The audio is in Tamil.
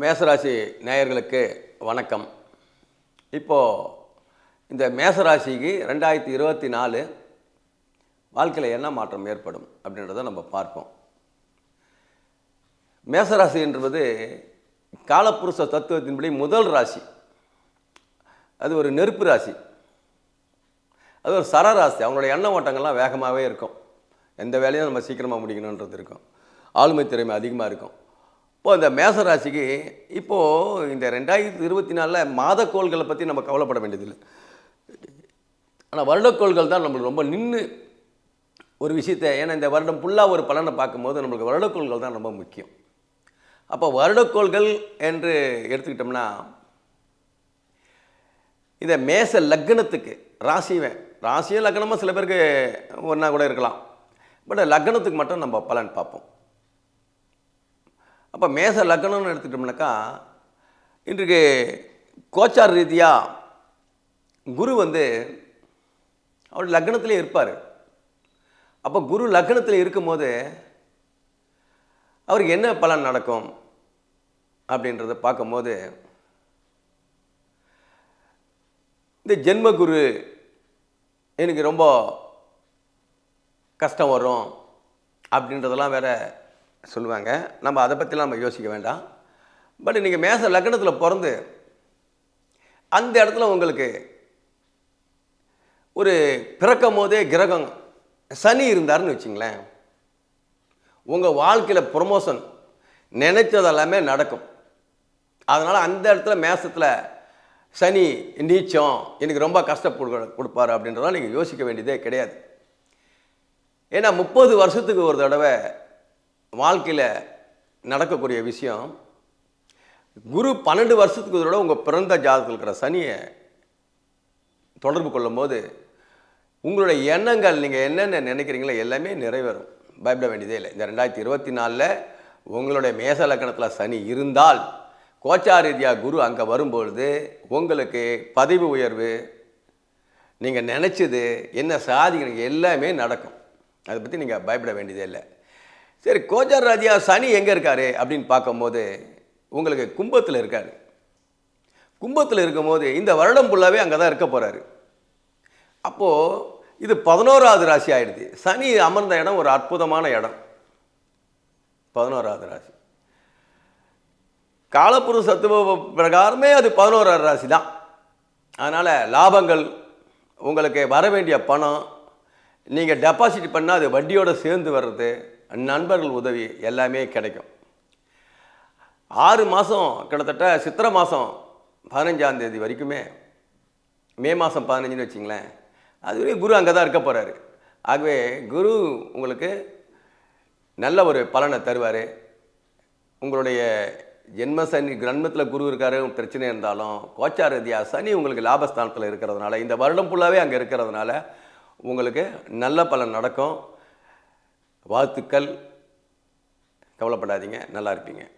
மேசராசி நேயர்களுக்கு வணக்கம். இப்போது இந்த மேசராசிக்கு ரெண்டாயிரத்தி இருபத்தி நாலு வாழ்க்கையில் என்ன மாற்றம் ஏற்படும் அப்படின்றத நம்ம பார்ப்போம். மேசராசி என்பது காலப்புருஷ தத்துவத்தின்படி முதல் ராசி. அது ஒரு நெருப்பு ராசி. அது ஒரு சரராசி அவங்களுடைய எண்ண ஓட்டங்கள்லாம் வேகமாகவே இருக்கும். எந்த வேலையும் நம்ம சீக்கிரமாக முடிக்கணுன்றது இருக்கும். ஆளுமை திறமை அதிகமாக இருக்கும். இப்போ இந்த மேசராசிக்கு இப்போது இந்த ரெண்டாயிரத்தி இருபத்தி நாலில் மாதக்கோள்களை பற்றி நம்ம கவலைப்பட வேண்டியதில்லை. ஆனால் வருடக்கோள்கள் தான் நம்மளுக்கு ரொம்ப நின்று ஒரு விஷயத்தை ஏன்னா இந்த வருடம் ஃபுல்லாக ஒரு பலனை பார்க்கும்போது நம்மளுக்கு வருடக்கோள்கள் தான் ரொம்ப முக்கியம். அப்போ வருடக்கோள்கள் என்று எடுத்துக்கிட்டோம்னா இந்த மேச லக்னத்துக்கு ராசிவன் ராசியும் லக்னமாக சில பேருக்கு ஒன்றா கூட இருக்கலாம். பட் லக்னத்துக்கு மட்டும் நம்ம பலன் பார்ப்போம். அப்போ மேச லக்னம்னு எடுத்துக்கிட்டோம்னாக்கா இன்றைக்கு கோச்சார் ரீதியாக குரு வந்து அவர் லக்னத்திலே இருப்பார். அப்போ குரு லக்னத்தில் இருக்கும்போது அவருக்கு என்ன பலன் நடக்கும் அப்படின்றத பார்க்கும்போது இந்த ஜென்மகுரு எனக்கு ரொம்ப கஷ்டம் வரும் அப்படின்றதெல்லாம் வேறு சொல்லுவாங்க. நம்ம அதை பற்றிலாம் நம்ம யோசிக்க வேண்டாம். பட் நீங்கள் மேச லக்னத்தில் பிறந்து அந்த இடத்துல உங்களுக்கு ஒரு பிறக்கும் போதே கிரகம் சனி இருந்தாருன்னு வச்சுங்களேன். உங்கள் வாழ்க்கையில் ப்ரொமோஷன் நினைச்சதெல்லாமே நடக்கும். அதனால் அந்த இடத்துல மேசத்தில் சனி நீச்சம் எனக்கு ரொம்ப கஷ்டப்படு கொடுப்பாரு அப்படின்றதெல்லாம் நீங்கள் யோசிக்க வேண்டியதே கிடையாது. ஏன்னா முப்பது வருஷத்துக்கு ஒரு தடவை வாழ்க்கையில் நடக்கக்கூடிய விஷயம் குரு பன்னெண்டு வருஷத்துக்கு இதோட உங்கள் பிறந்த ஜாதகத்தில் இருக்கிற சனியை தொடர்பு கொள்ளும்போது உங்களுடைய எண்ணங்கள் நீங்கள் என்னென்ன நினைக்கிறீங்களோ எல்லாமே நிறைவேறும். பயப்பட வேண்டியதே இல்லை. இந்த ரெண்டாயிரத்தி இருபத்தி நாலில் உங்களுடைய மேச லக்கணத்தில் சனி இருந்தால் கோச்சாரீதியா குரு அங்கே வரும்பொழுது உங்களுக்கு பதவி உயர்வு நீங்கள் நினச்சது என்ன சாதிக்கணும் எல்லாமே நடக்கும். அதை பற்றி நீங்கள் பயப்பட வேண்டியதே இல்லை. சரி கோச்சார் ராஜியா சனி எங்கே இருக்காரு அப்படின்னு பார்க்கும்போது உங்களுக்கு கும்பத்தில் இருக்கார். கும்பத்தில் இருக்கும்போது இந்த வருடம் ஃபுல்லாகவே அங்கே தான் இருக்க போகிறாரு அப்போது இது பதினோராவது ராசி ஆயிடுது. சனி அமர்ந்த இடம் ஒரு அற்புதமான இடம். பதினோராவது ராசி. காலப்புரு சத்துவ பிரகாரமே அது பதினோராவது ராசி தான். அதனால் லாபங்கள் உங்களுக்கு வர வேண்டிய பணம் நீங்கள் டெபாசிட் பண்ணால் அது வட்டியோடு சேர்ந்து வர்றது நண்பர்கள் உதவி எல்லாமே கிடைக்கும். ஆறு மாதம் கிட்டத்தட்ட சித்திரை மாதம் பதினஞ்சாம் தேதி வரைக்குமே மே மாதம் பதினஞ்சுன்னு வச்சிங்களேன் அது வரைக்கும் குரு அங்கே தான் இருக்க போகிறாரு ஆகவே குரு உங்களுக்கு நல்ல ஒரு பலனை தருவார். உங்களுடைய ஜென்ம சனி ஜன்மத்தில் குரு இருக்காரு பிரச்சனை இருந்தாலும் கோச்சார் ரீதியாக சனி உங்களுக்கு லாபஸ்தானத்தில் இருக்கிறதுனால இந்த வருடம் ஃபுல்லாகவே அங்கே இருக்கிறதுனால உங்களுக்கு நல்ல பலன் நடக்கும். வாழ்த்துக்கள். கவலைப்படாதீங்க. நல்லா இருப்பீங்க.